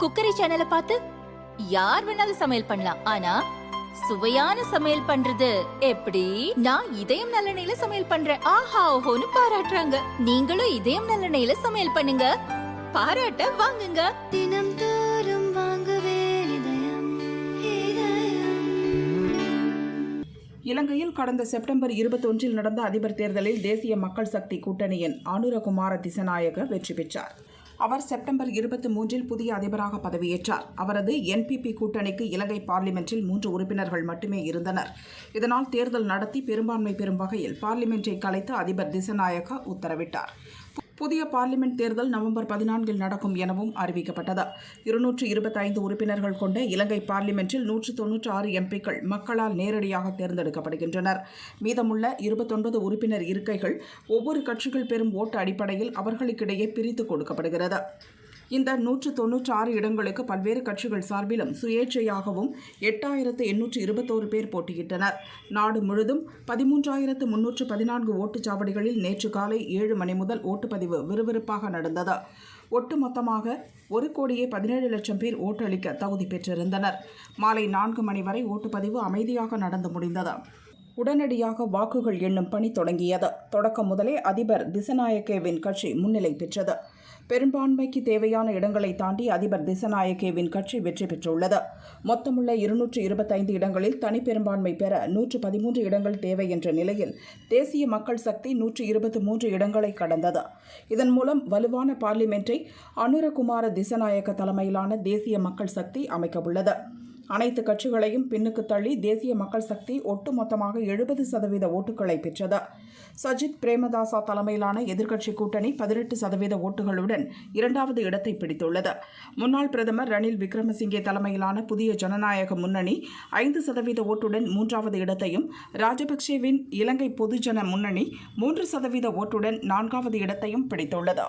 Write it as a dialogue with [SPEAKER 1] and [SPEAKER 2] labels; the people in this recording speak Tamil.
[SPEAKER 1] குக்கரி சேனலை பார்த்து யார் வேணாலும் சமையல் பண்ணலாம். ஆனா சுவையான சமையல் பண்றது எப்படி? நான் இதயம் நல்லெண்ணெயில சமையல் பண்றேன். ஆஹா ஓஹோன்னு பாராட்டுறாங்க. நீங்களும் இதயம் நல்லெண்ணெயில சமையல் பண்ணுங்க. பாராட்ட வாங்குங்க.
[SPEAKER 2] தினம் தோறும் வாங்குவே
[SPEAKER 3] இலங்கையில் கடந்த செப்டம்பர் இருபத்தொன்றில் நடந்த அதிபர் தேர்தலில் தேசிய மக்கள் சக்தி கூட்டணியின் அனுரகுமார திசநாயக வெற்றி பெற்றார். அவர் செப்டம்பர் இருபத்தி மூன்றில் புதிய அதிபராக பதவியேற்றார். அவரது என்பிபி கூட்டணிக்கு இலங்கை பார்லிமென்ட்டில் மூன்று உறுப்பினர்கள் மட்டுமே இருந்தனர். இதனால் தேர்தல் நடத்தி பெரும்பான்மை பெறும் வகையில் பார்லிமென்ட்டை கலைத்து அதிபர் திசநாயகா உத்தரவிட்டார். புதிய பார்லிமெண்ட் தேர்தல் நவம்பர் பதினான்கில் நடக்கும் எனவும் அறிவிக்கப்பட்டது. இருநூற்று இருபத்தைந்து உறுப்பினர்கள் கொண்ட இலங்கை பார்லிமென்ட்டில் நூற்று தொன்னூற்று ஆறு எம்பிக்கள் மக்களால் நேரடியாக தேர்ந்தெடுக்கப்படுகின்றனர். மீதமுள்ள இருபத்தொன்பது உறுப்பினர் இருக்கைகள் ஒவ்வொரு கட்சிகள் பெறும் ஓட்டு அடிப்படையில் அவர்களுக்கிடையே பிரித்து கொடுக்கப்படுகிறது. இந்த நூற்று தொன்னூற்று ஆறு இடங்களுக்கு பல்வேறு கட்சிகள் சார்பிலும் சுயேட்சையாகவும் எட்டாயிரத்து எண்ணூற்று இருபத்தோரு பேர் போட்டியிட்டனர். நாடு முழுதும் பதிமூன்றாயிரத்து முன்னூற்று பதினான்கு ஓட்டுச்சாவடிகளில் நேற்று காலை ஏழு மணி முதல் ஓட்டுப்பதிவு விறுவிறுப்பாக நடந்தது. ஒட்டுமொத்தமாக ஒரு கோடியே பதினேழு லட்சம் பேர் ஓட்டளிக்க தகுதி பெற்றிருந்தனர். மாலை நான்கு மணி வரை ஓட்டுப்பதிவு அமைதியாக நடந்து முடிந்தது. உடனடியாக வாக்குகள் எண்ணும் பணி தொடங்கியது. தொடக்கம் முதலே அதிபர் திசநாயக்கேவின் கட்சி முன்னிலை பெற்றது. பெரும்பான்மைக்கு தேவையான இடங்களை தாண்டி அதிபர் திசநாயக்கேவின் கட்சி வெற்றி பெற்றுள்ளது. மொத்தமுள்ள இருநூற்று இருபத்தைந்து இடங்களில் தனிப்பெரும்பான்மை பெற நூற்று பதிமூன்று இடங்கள் தேவை என்ற நிலையில் தேசிய மக்கள் சக்தி நூற்று இருபத்தி மூன்று இடங்களை கடந்தது. இதன் மூலம் வலுவான பார்லிமென்ட்டை அனுரகுமார திசநாயக்க தலைமையிலான தேசிய மக்கள் சக்தி அமைக்கவுள்ளது. அனைத்து கட்சிகளையும் பின்னுக்கு தள்ளி தேசிய மக்கள் சக்தி ஒட்டுமொத்தமாக எழுபது சதவீத ஓட்டுகளை பெற்றது. சஜித் பிரேமதாசா தலைமையிலான எதிர்க்கட்சி கூட்டணி பதினெட்டு சதவீத ஓட்டுகளுடன் இரண்டாவது இடத்தை பிடித்துள்ளது. முன்னாள் பிரதமர் ரணில் விக்ரமசிங்கே தலைமையிலான புதிய ஜனநாயக முன்னணி ஐந்து சதவீத ஓட்டுடன் மூன்றாவது இடத்தையும் ராஜபக்சேவின் இலங்கை பொதுஜன முன்னணி மூன்று சதவீத ஓட்டுடன் நான்காவது இடத்தையும் பிடித்துள்ளது.